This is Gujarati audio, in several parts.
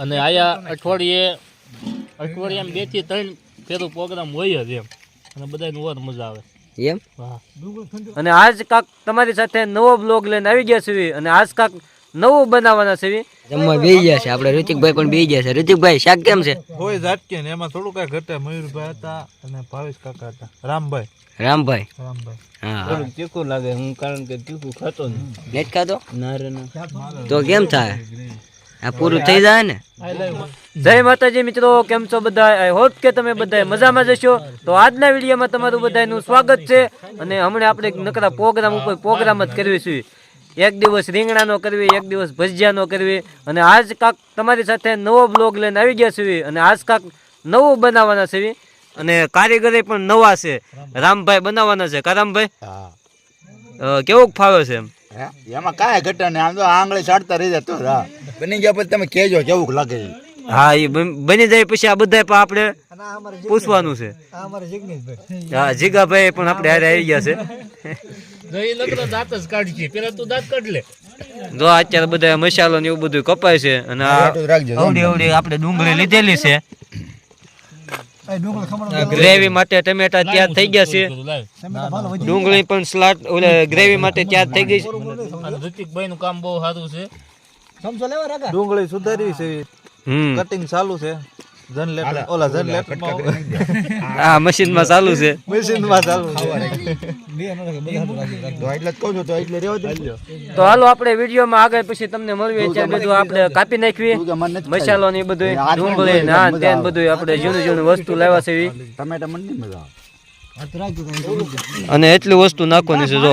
અને આયા અઠવાડિયે અઠવાડિયામાં બેથી ત્રણ ફેરો પ્રોગ્રામ હોય જ એમ. અને બધાને ઓર મજા આવે. એમ? અને આજ કાક તમારી સાથે નવો બ્લોગ લઈને આવી ગયા છે અને આજ કાક નવું બનાવવાના છે જમવા બેસી ગયા છે આપણે. ઋતિકભાઈ પણ બેસી ગયા છે. ઋતિકભાઈ શાક કેમ છે? કોઈ ઝાટકે ને. એમાં થોડું કઈ ઘટે. મયુરભાઈ હતા અને ભાવેશ કાકા હતા. રામભાઈ. રામભાઈ. રામભાઈ. હા તીખું લાગે હું કારણ કે તીખું ખાતો નથી ખાતો? ના રે તો કેમ થાય? આ પૂરું થઈ જાય ને? જય માતાજી મિત્રો કેમ છો બધા? આઈ હોપ કે તમે બધા મજામાં જશો તો આજના વિડીયોમાં તમારું બધાનું સ્વાગત છે. અને હમણાં આપણે એક નકરા પ્રોગ્રામ ઉપર પ્રોગ્રામ જ કરવી છે. એક દિવસ રીંગણાનો કરવી એક દિવસ ભજીયાનો કરવી. અને આજ કાક તમારી સાથે નવો બ્લોગ લઈને આવી ગયા છે અને આજ કાક નવું બનાવવાના છે અને કારીગરે પણ નવા છે. રામભાઈ બનાવવાના છે. કારામભાઈ કેવું ફાવે છે એમ? એમાં કાંઈ ઘટે નહીં. આમ તો આંગળી ચાડતા રહી જાય તો જ હા બની ગયા પછી તમે કેજો કેવું લાગે હા એ બની જાય પછી આ બધા પણ આપણે પૂછવાનું છે. હા જીગાભાઈ પણ આપણે હારે આવી ગયા છે. દહીં નકરો દાંત જ કાઢી પેલા તું દાંત કાઢ લે. જો અત્યારે બધા મસાલો ને એવું બધું કપાય છે અને આવડી આવડી આપણે ડુંગળી લીધેલી છે. ગ્રેવી માટે ટમેટા તૈયાર થઈ ગયા છે. ડુંગળી પણ સ્લાટ ઓલે ગ્રેવી માટે તૈયાર થઈ ગઈ છે. ઋતિકભાઈ નું કામ બહુ સારું છે. ડુંગળી સુધારી છે. હમ. કટિંગ ચાલુ છે. જન લેટર ઓલા જન લેટર આ મશીનમાં ચાલુ છે મશીનમાં ચાલુ છે તો હાલો આપણે વિડીયોમાં આગળ પછી તમને મળીએ ત્યાં બધું આપણે કાપી નથી મસાલો ને બધું ડુંગળી ને બધું આપણે જૂનું જૂનું વસ્તુ લાવ્યા છે ટમેટા મને મજા અને એટલી વસ્તુ નાખવાની છે જો.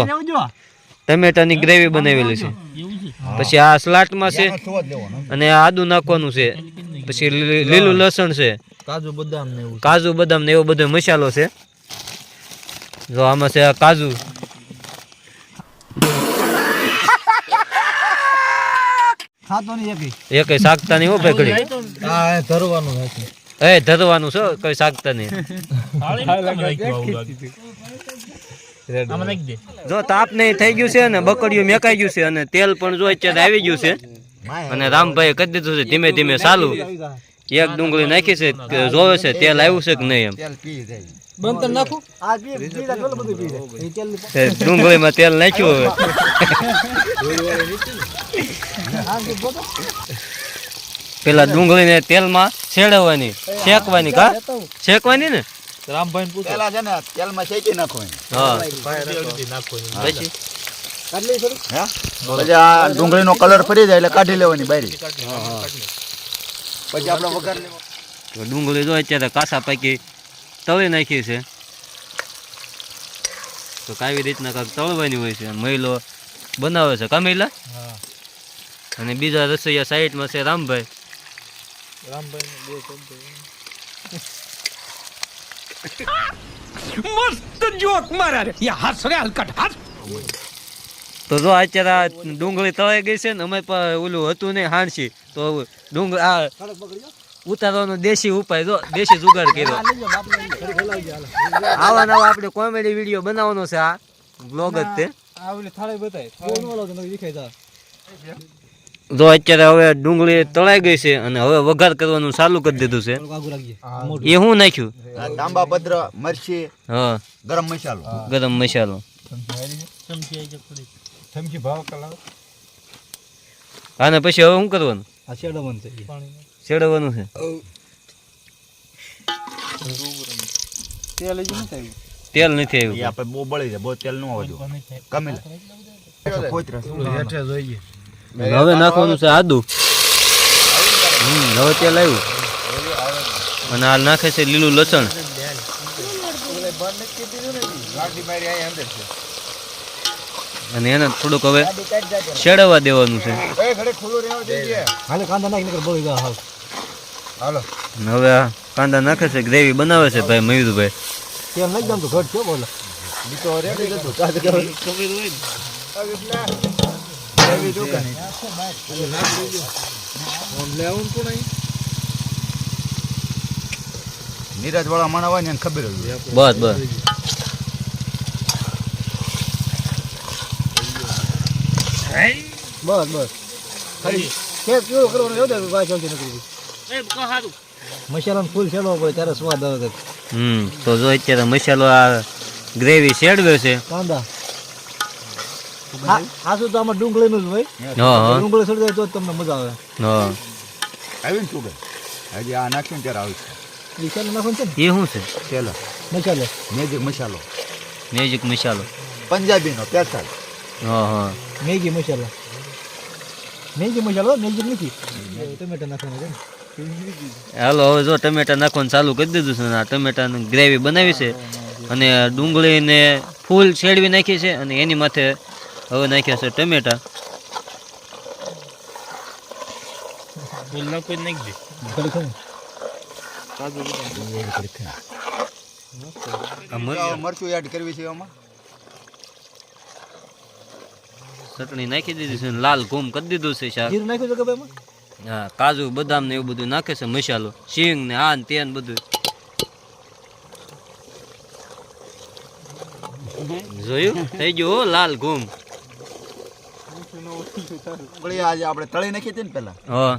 ટમેટાની ગ્રેવી બનાવેલી છે. પછી આ સ્લાટમાં છે અને આ આદુ નાખવાનું છે. પછી લીલું લસણ છે. કાજુ બદામ ને એવું કાજુ બદામ ને એવો બધો મસાલો છે. જો આમાં છે આ કાજુ. શાકતા નહીં હો ઘડી. એ ધરવાનું નથી એ ધરવાનું છે કોઈ નહીં. દે. જો તાપ નહીં થઈ ગયું છે ને બકડિયું મેકાઈ ગયું છે અને તેલ પણ જો અત્યારે આવી ગયું છે. અને રામભાઈ કહી દીધું છે ધીમે ધીમે ચાલુ. એક ડુંગળી નાખી છે જોવે છે તેલ આવ્યું છે કે નહીં એમ? તેલ પી જાય. ડુંગળીમાં તેલ નાખ્યું હવે. પેલા ડુંગળીને તેલમાં શેડવાની શેકવાની કા? શેકવાની ને? રામભાઈ પેલા છે ને તેલમાં શેકી નાખવાની. હા. નાખવાની પછી? પછી આ ડુંગળીનો કલર ફરી જાય એટલે કાઢી લેવાની બારી. પછી આપણે વઘાર લેવાનો ડુંગળી જો અત્યારે કાસા પાકી તળી નાખી છે. તો કાવી રીતના કાંઈક તળવાની હોય છે. મહિલો બનાવે છે. કા મહિલા અને બીજા રસોઈયા સાઈડમાં છે રામભાઈ. રામભાઈ ને હલકટ શબ્દ તો જો અત્યારે આ ડુંગળી તળાઈ ગઈ છે ને અમે ઓલું હતું નહીં હાણસી તો ડુંગળ આ ઉતારવાનો દેશી ઉપાય જો દેશી જુગાડ કર્યો. આવા નવા આપણે કોમેડી વીડિયો બનાવવાનો છે આ બ્લોગ જ તે. જો અત્યારે હવે ડુંગળી તળાઈ ગઈ છે અને હવે વઘાર કરવાનું ચાલુ કરી દીધું છે. એ હું નાખ્યું? તાંબા પત્ર મરચી હા. ગરમ મસાલો. ગરમ મસાલો. ચમચી ધમકી ભાવ કલાવ. અને પછી હવે શું કરવાનું? પાણી ચડવાનું છે તેલ જ નથી આવ્યું? તેલ નથી એ આવ્યું આપણે બહુ બળી જાય બહુ તેલ ન થાય. કમી લે. હવે નાખવાનું છે આદુ. હમ હવે તેલ આવ્યું. અને આ નાખે છે લીલું લસણ. અને એને થોડુંક હવે શેડવા દેવાનું છે. એ ઘડે ખુલ્લું રહેવા જોઈએ હાલો અને હવે આ કાંદા નાખે છે ગ્રેવી બનાવે છે ભાઈ મયુરભાઈ. એવી દુકાન નીરજ વાળા માણા હોય ને એને ખબર બસ બસ. બસ બસ ખાલી કે કેવું કરવાનું એવું થાય વાત ચાલતી નથી એ કહો હારું મસાલાનો ફૂલ છેડવો પડે ત્યારે સ્વાદ આવે હમ તો જો અત્યારે મસાલો આ ગ્રેવી શેડવે છે. કાંદા. આ શું તો આમાં ડુંગળીનું જ હોય હા હા. ડુંગળી સડી તો તમને મજા આવે. હા. આવીને શું કે હજી આ નાખ્યું ત્યારે આવશે. એ ચાલો નાખવાનું છે એ શું છે? ચાલો મસાલો. મેજિક મસાલો. મેજિક મસાલો. પંજાબીનો પેસલ હા હા. મેગી મસાલો. મેગી મસાલો મેગી નથી. ટમેટા નાખવાના છે હાલો હવે જો ટમેટા નાખવાનું ચાલુ કરી દીધું છે આ ટમેટાની ગ્રેવી બનાવી છે. અને ડુંગળીને ફૂલ છેડવી નાખી છે અને એની માથે હવે નાખ્યા છે ટમેટા. ફૂલ નાખો નાખી મરચાં, મરચું એડ કરવી છે આમાં? ચટણી નાખી દીધી છે લાલ ઘૂમ કરી દીધું છે શાક. જીરું નાખ્યું છે કે હા કાજુ બદામ ને એવું બધું નાખે છે મસાલો. સિંગ ને આ ને તે ને બધું. જોયું? થઈ ગયું લાલ ઘૂમ. ડુંગળી આજે આપણે તળી નાખી હતી ને પેલા હા.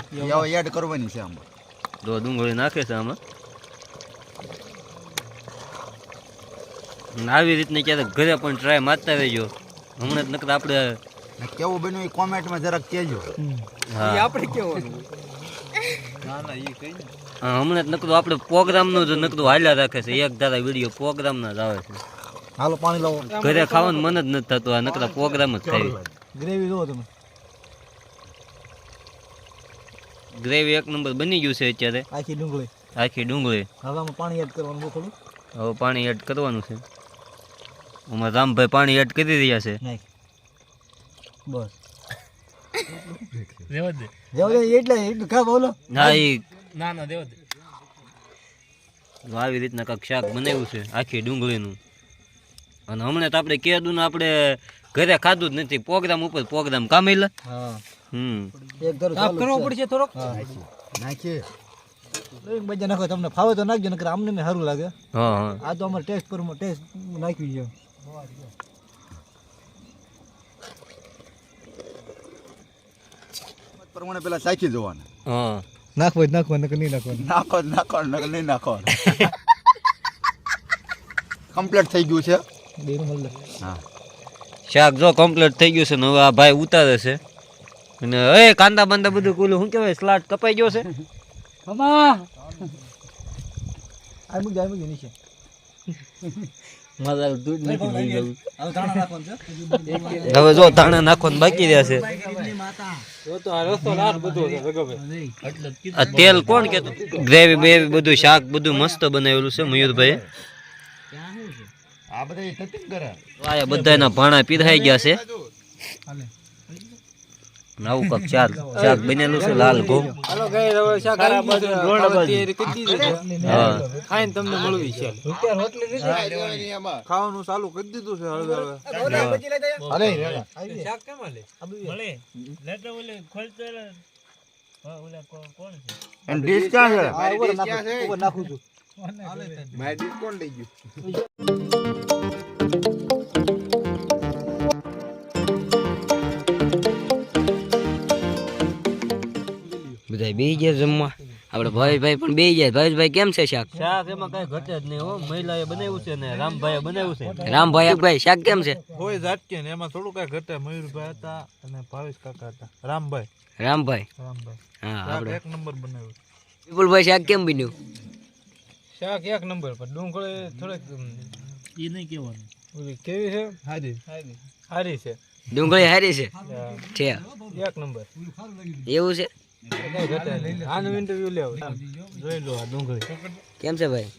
એડ કરવાની છે આમાં. જો ડુંગળી નાખે છે આમાં. આવી રીતની ક્યારેક ઘરે પણ ટ્રાય મારતા રહેજો. હમણાં જ નકર આપણે કેવું બન્યું એ કોમેન્ટમાં જરાક કહેજો. હા. હા, હમણાં જ નકરું આપણે પ્રોગ્રામનું જ નકરું હાલ્યા રાખે છે. એક ધારા વીડિયો પ્રોગ્રામના જ આવે છે. હાલો પાણી લાવો. ઘરે ખાવાનું મન જ નથી થતું. આ નકરા પ્રોગ્રામ જ થાય. ગ્રેવી જોવો તમે. ગ્રેવી એક નંબર બની ગયું છે અત્યારે. આખી ડુંગળી. આખી ડુંગળી. હવે પાણી એડ કરવાનું થોડું હવે પાણી એડ કરવાનું છે. અમારા રામભાઈ પાણી એડ કરી રહ્યા છે. નાખ. બસ. રેવા દે. એટલે એટલું કા બોલો. ના ના ના રેવા દે. આવી રીતના કાંઈક શાક બનાવ્યું છે આખી ડુંગળીનું. અને હમણાં તો આપણે કેદું આપણે ઘરે ખાધું જ નથી પ્રોગ્રામ ઉપર પ્રોગ્રામ કામેલા. હા. હમ. એક ધરો ચાલુ કરવો પડશે થોડોક? નાખીએ. એક બજા નાખો તમને ફાવે તો નાખજો નકર આમને મેં સારું લાગે. હા હા. આ તો અમારે ટેસ્ટ પર ટેસ્ટ નાખ્યું છે. પ્રમાણે પેલા સાચી જોવાના. હા. નાખવા જ નાખવા નકર નહીં નાખવાનું. નાખો જ નાખો નકર નહીં નાખો કમ્પ્લીટ થઈ ગયું છે? હા. શાક જો કમ્પ્લીટ થઈ ગયું છે ને હવે આ ભાઈ ઉતારે છે. અને એ કાંદા બાંદા બધું કુલું શું કહેવાય સ્લાટ કપાઈ ગયો છે? આ મુક જાય મુક નીચે. મારા દૂધ હવે જો તાણા નાખવાનું બાકી રહ્યા છે. આ તેલ કોણ કે ગ્રેવી બેવી બધું શાક બધું મસ્ત બનાવેલું છે મયુરભાઈ આ બધા થતી કરે. બધાના ભાણા પીધાઈ ગયા છે. નવું કપ ચાર. શાક બનેલું છે લાલ ઘઉં. હા. ખાવાનું ચાલુ કરી દીધું છે હળવે હળવે અરે મળે. લેટર ઓલે ખોલતો એટલે હા ઓલા કોણ છે? અને ડીશ ક્યાં છે? ઉપર નાખું ઉપર નાખું છું. બધા બે ગયા જમવા. આપણે ભાઈ પણ બે ગયા ભાઈ કેમ છે શાક? શાક એમાં કઈ ઘટે જ નહીં હો. મહિલાએ બનાવ્યું છે ને રામભાઈએ બનાવ્યું છે. રામભાઈ ભાઈ શાક કેમ છે? કોઈ ઝાટકે ને એમાં થોડું કઈ ઘટે. મયુરભાઈ હતા અને ભાવેશ કાકા હતા. રામભાઈ. રામભાઈ? રામભાઈ. હા આપણે એક નંબર બનાવ્યું. વિપુલભાઈ શાક કેમ બન્યું? શાક એક નંબર પર ડુંગળી થોડેક એ નહીં કહેવાનું. ઓલી કેવી છે? હારી. હારી છે. ડુંગળી હારી છે? છે એક નંબર. એવું છે? આનું ઇન્ટરવ્યુ લેવું જોઈ લો આ ડુંગળી કેમ છે ભાઈ?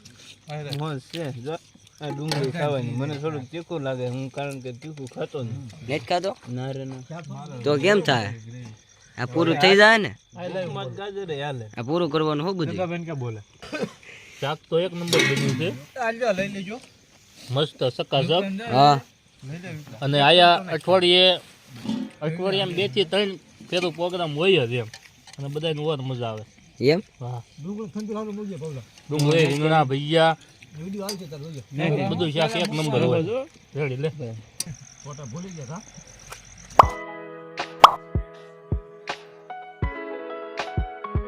મોજ છે જો આ ડુંગળી ખાવાની મને થોડુંક તીખું લાગે હું કારણ કે તીખું ખાતો નથી ખાતો ના રે ના તો કેમ થાય? આ પૂરું થઈ જાય ને? આ પૂરું કરવાનું હો બધું બેન કે બોલે શાક તો એક નંબર બન્યું છે લઈ લેજો મસ્ત સકાસક. હા. અને આયા અઠવાડિયે અઠવાડિયામાં બેથી ત્રણ ફેરો પ્રોગ્રામ હોય જ એમ. અને બધાને ઓર મજા આવે. એમ? હા. ડુંગળી ઠંડુ હાલો મોજે પાવલા ડુંગળી રીંગણા ભૈયા વિડિયો આવશે તાર જોજો. બધું શાક એક નંબર હોય. રેડી લે. ફોટા ભૂલી ગયા હા